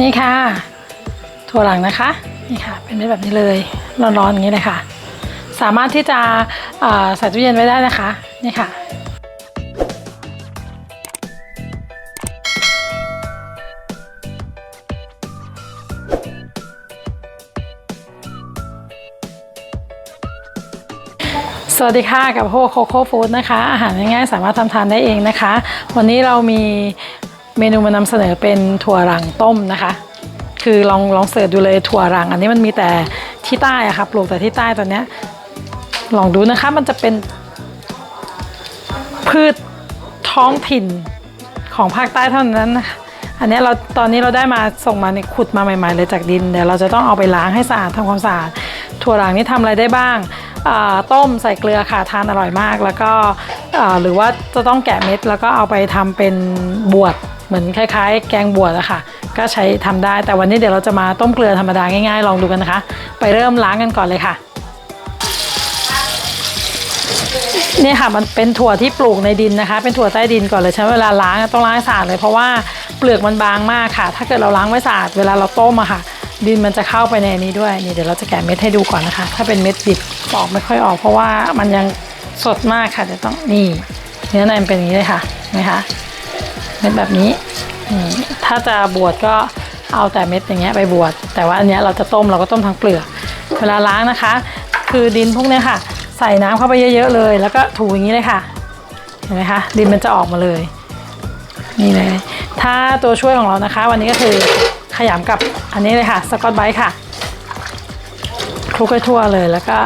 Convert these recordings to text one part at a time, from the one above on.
นี่ค่ะถั่วหลังนะคะนี่ค่ะ เป็นเม็ดแบบนี้เลยร้อนๆอย่างนี้เลยค่ะ สามารถที่จะใส่ตู้เย็นไว้ได้นะคะนี่ค่ะสวัสดีค่ะกับโฮโคโค่ฟู้ดนะคะ อาหารง่ายๆสามารถทำทานได้เองนะคะ วันนี้เรามี เมนูมานำเสนอเป็นถั่วหลังต้มนะคะ คือลองลองเสิร์ชดูเลยถั่วหลัง อันนี้มันมีแต่ที่ใต้อะค่ะปลูกแต่ที่ใต้ตอนเนี้ยลองดูนะคะมันจะเป็นพืชท้องถิ่นของภาคใต้เท่านั้นนะคะอันนี้เราตอนนี้เราได้มาส่งมาในขุดมาใหม่ ๆ เลยจากดินเดี๋ยวเราจะต้องเอาไปล้างให้สะอาดทำความสะอาดถั่วหลังนี่ทำอะไรได้บ้างอ่าต้มใส่เกลือค่ะทานอร่อยมาก แล้วก็ หรือว่าจะต้องแกะเม็ดแล้วก็เอาไปทำเป็นบวชเหมือนคล้าย ๆ แกงบวชอะค่ะ ก็ใช้ทำได้แต่วันนี้เดี๋ยวเราจะมาต้มเกลือธรรมดาง่ายๆ ลองดูกันนะคะ ไปเริ่มล้างกันก่อนเลยค่ะนี่ค่ะมันเป็นถั่วที่ปลูกในดินนะคะ เป็นถั่วใต้ดินก่อนเลยใช้เวลาล้างต้องล้างให้สะอาดเลยเพราะว่าเปลือกมันบางมากค่ะ ถ้าเกิดเราล้างไม่สะอาดเวลาเราต้มอะค่ะ ดินมันจะเข้าไปในนี้ด้วยนี่เดี๋ยวเราจะแกะเม็ดให้ดูก่อนนะคะ ถ้าเป็นเม็ดดิบปอกไม่ค่อยออกเพราะว่ามันยัง สดมากค่ะเดี๋ยวต้องนี่เนื้อในมันเป็นอย่างนี้เลยค่ะเห็นไหมคะเม็ดแบบนี้นี่ถ้าจะบวชก็เอาแต่เม็ดอย่างเงี้ยไปบวชแต่ว่าอันเนี้ยเราจะต้มเราก็ต้มทั้งเปลือกเวลาล้างนะคะ คือดินพวกเนี้ยค่ะ ใส่น้ำเข้าไปเยอะๆเลย แล้วก็ถูอย่างนี้เลยค่ะเห็นไหมคะดินมันจะออกมาเลยนี่เลย ถ้าตัวช่วยของเรานะคะ วันนี้ก็คือขยำกับอันนี้เลยค่ะสกอตไบค่ะคลุกให้ทั่วเลยแล้วก็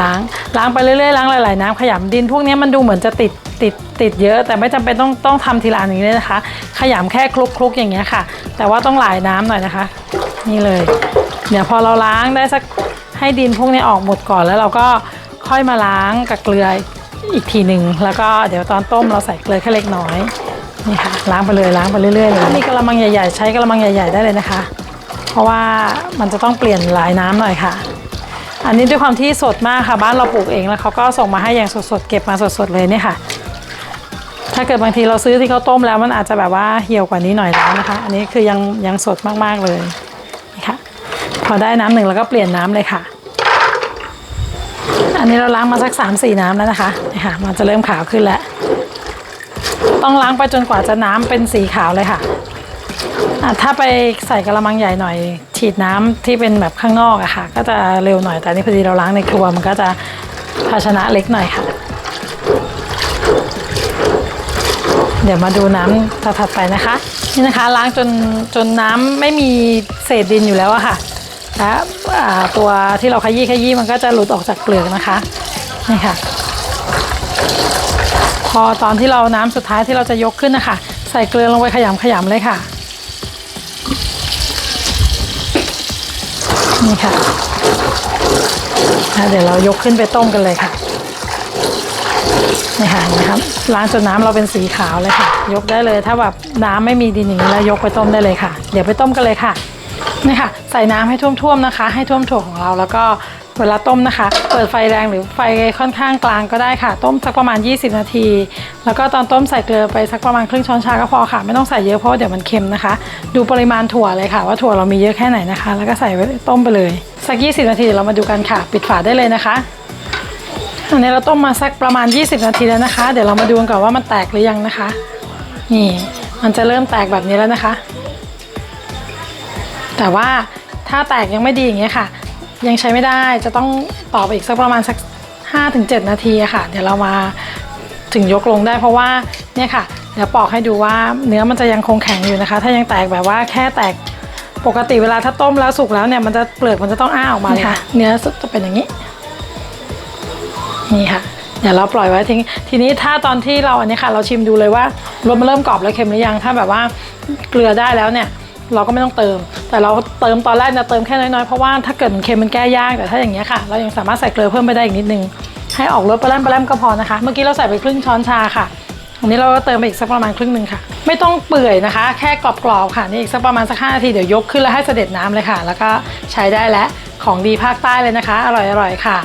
ล้าง ล้างไปเรื่อยๆล้างหลายๆน้ำขยำดิน พวกนี้มันดูเหมือนจะติดติดติดเยอะ แต่ไม่จำเป็นต้องต้องทำทีละอันอย่างนี้เลยนะคะ ขยำแค่คลุกคลุกอย่างเงี้ยค่ะ แต่ว่าต้องหลายน้ำหน่อยนะคะ นี่เลย เดี๋ยวพอเราล้างได้สักให้ดินพวกนี้ออกหมดก่อนแล้วเราก็ค่อยมาล้างกับเกลืออีกทีหนึ่งแล้วก็เดี๋ยวตอนต้มเราใส่เกลือแค่เล็กน้อยนี่ค่ะล้างไปเลยล้างไปเรื่อยๆเลยมีกระมังใหญ่ๆ ใช้กระมังใหญ่ ๆได้เลยนะคะ เพราะว่ามันจะต้องเปลี่ยนหลายน้ำหน่อยค่ะ อันนี้ด้วยความที่สดมากค่ะบ้านเราปลูกเองแล้วเขาก็ส่งมาให้อย่างสดๆเก็บมาสดๆเลยเนี่ยค่ะ ถ้าเกิดบางทีเราซื้อที่เขาต้มแล้วมันอาจจะแบบว่าเหี่ยวกว่านี้หน่อยแล้วนะคะ อันนี้คือยังยังสดมากๆเลยนี่ค่ะพอได้น้ำหนึ่งแล้วก็เปลี่ยนน้ำเลยค่ะ อันนี้เราล้างมาสัก3าสี่น้ำแล้วนะคะนี่ค่ะ มันจะเริ่มขาวขึ้นแล้ว ต้องล้างไปจนกว่าจะน้ำเป็นสีขาวเลยค่ะ ถ้าไปใส่กระมังใหญ่หน่อย ฉีดน้ำที่เป็นแบบข้างนอกอะค่ะ ก็จะเร็วหน่อยแต่นี่พอดีเราล้างในครัวมันก็จะภาชนะเล็กหน่อยค่ะ เดี๋ยวมาดูน้ำถัดไปนะคะ นี่นะคะล้างจนจนน้ำไม่มีเศษดินอยู่แล้วอะค่ะและอ่าตัวที่เราขยี้ขยี้มันก็จะหลุดออกจากเปลือกนะคะนี่ค่ะ พอตอนที่เราน้ำสุดท้ายที่เราจะยกขึ้นนะคะ ใส่เกลือลงไปขยำขยำเลยค่ะ นี่ค่ะเดี๋ยวเรายกขึ้นไปต้มกันเลยค่ะนี่ค่ะนะครับล้างจนน้ำเราเป็นสีขาวเลยค่ะ ยกได้เลย ถ้าแบบน้ำไม่มีดินอย่างนี้แล้วยกไปต้มได้เลยค่ะ เดี๋ยวไปต้มกันเลยค่ะนี่ค่ะ ใส่น้ำให้ท่วมๆนะคะ ให้ท่วมถั่วของเราแล้วก็ เวลาต้มนะคะ เปิดไฟแรงหรือไฟค่อนข้างกลางก็ได้ค่ะ ต้มสักประมาณ 20 นาที แล้วก็ตอนต้มใส่เกลือไปสักประมาณครึ่งช้อนชาก็พอค่ะ ไม่ต้องใส่เยอะเพราะเดี๋ยวมันเค็มนะคะ ดูปริมาณถั่วเลยค่ะ ว่าถั่วเรามีเยอะแค่ไหนนะคะ แล้วก็ใส่ไว้ต้มไปเลย สัก 20 นาทีเดี๋ยวเรามาดูกันค่ะ ปิดฝาได้เลยนะคะอันนี้เราต้มมาสักประมาณ 20 นาทีแล้วนะคะ เดี๋ยวเรามาดูกันก่อนว่ามันแตกหรือยังนะคะ นี่ มันจะเริ่มแตกแบบนี้แล้วนะคะ แต่ว่าถ้าแตกยังไม่ดีอย่างเงี้ยค่ะ ยังใช้ไม่ได้จะต้องต่อไปอีกสักประมาณสัก 5-7 นาทีอะค่ะ เดี๋ยวเรามาถึงยกลงได้เพราะว่าเนี่ยค่ะ เดี๋ยวปอกให้ดูว่าเนื้อมันจะยังคงแข็งอยู่นะคะ ถ้ายังแตกแบบว่าแค่แตกปกติเวลาถ้าต้มแล้วสุกแล้วเนี่ยมันจะเปลือกมันจะต้องอ้าออกมาเลยค่ะ เนื้อจะเป็นอย่างนี้ นี่ค่ะ เดี๋ยวเราปล่อยไว้ทิ้งทีนี้ถ้าตอนที่เราอันนี้ค่ะ เราชิมดูเลยว่ารสมันเริ่มกรอบแล้วเค็มหรือยัง ถ้าแบบว่าเกลือได้แล้วเนี่ย เราก็ไม่ต้องเติม แต่เราเติมตอนแรกเนี่ยเติมแค่น้อยๆ เพราะว่าถ้าเกิดมันเค็มมันแก้ยากแต่ถ้าอย่างเงี้ยค่ะ เรายังสามารถใส่เกลือเพิ่มไปได้อีกนิดนึง ให้ออกรสปลาแรมปลาแรมก็พอนะคะ เมื่อกี้เราใส่ไปครึ่งช้อนชาค่ะอันนี้เราก็เติมไปอีกสักประมาณครึ่งหนึ่งค่ะ ไม่ต้องเปื่อยนะคะ แค่กรอบๆค่ะนี่อีกสักประมาณสักห้านาทีเดี๋ยวยกขึ้นแล้วให้เสด็จน้ำเลยค่ะ แล้วก็ใช้ได้แล้วของดีภาคใต้เลยนะคะ อร่อยๆค่ะ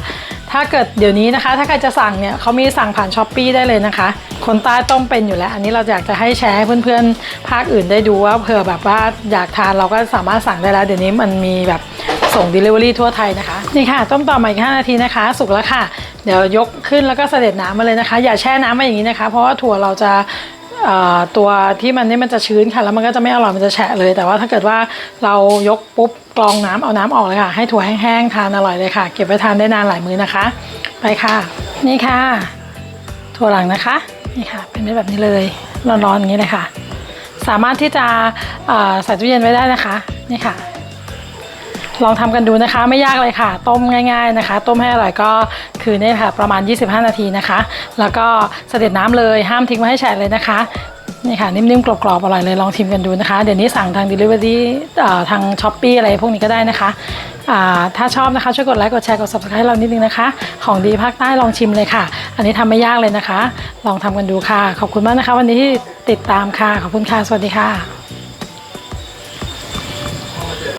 ถ้าเกิดเดี๋ยวนี้นะคะ ถ้าใครจะสั่งเนี่ยเขามีสั่งผ่านช้อปปีได้เลยนะคะ คนใต้ต้มเป็นอยู่แล้ว อันนี้เราอยากจะให้แชร์ให้เพื่อนๆ ภาคอื่นได้ดูว่าเผื่อแบบว่าอยากทานเราก็สามารถสั่งได้แล้ว เดี๋ยวนี้มันมีแบบส่ง Delivery ทั่วไทยนะคะ นี่ค่ะ ต้มต่อมาอีก 5 นาทีนะคะ สุกแล้วค่ะ เดี๋ยวยกขึ้นแล้วก็เสด็จน้ำมาเลยนะคะ อย่าแช่น้ำมาอย่างนี้นะคะ เพราะว่าถั่วเราจะ ตัวที่มันนี่มันจะชื้นค่ะ แล้วมันก็จะไม่อร่อยมันจะแฉะเลย แต่ว่าถ้าเกิดว่าเรายกปุ๊บกรองน้ำเอาน้ำออกเลยค่ะ ให้ถั่วแห้งๆทานอร่อยเลยค่ะ เก็บไว้ทานได้นานหลายมื้อนะคะ ไปค่ะ นี่ค่ะ ถั่วหลังนะคะ นี่ค่ะ เป็นแบบนี้เลยร้อนๆอย่างนี้เลยค่ะ สามารถที่จะใส่ตู้เย็นไว้ได้นะคะ นี่ค่ะ ลองทำกันดูนะคะไม่ยากเลยค่ะ ต้มง่ายๆนะคะ ต้มให้อร่อยก็คือนี่ค่ะประมาณ 25 นาทีนะคะ แล้วก็เสด็จน้ำเลยห้ามทิ้งไว้ให้แฉะเลยนะคะนี่ค่ะนิ่มๆกรอบๆอร่อยเลยลองชิมกันดูนะคะ เดี๋ยวนี้สั่งทาง Delivery ทาง s h อ p e e อะไรพวกนี้ก็ได้นะคะ ถ้าชอบนะคะช่วยกดไลค์กดแชร์กด subscribe เรานิดนึงนะคะ ของดีภาคใต้ลองชิมเลยค่ะ อันนี้ทำไม่ยากเลยนะคะ ลองทำกันดูค่ะ ขอบคุณมากนะคะ วันนี้ที่ติดตามค่ะ ขอบคุณค่ะ สวัสดีค่ะ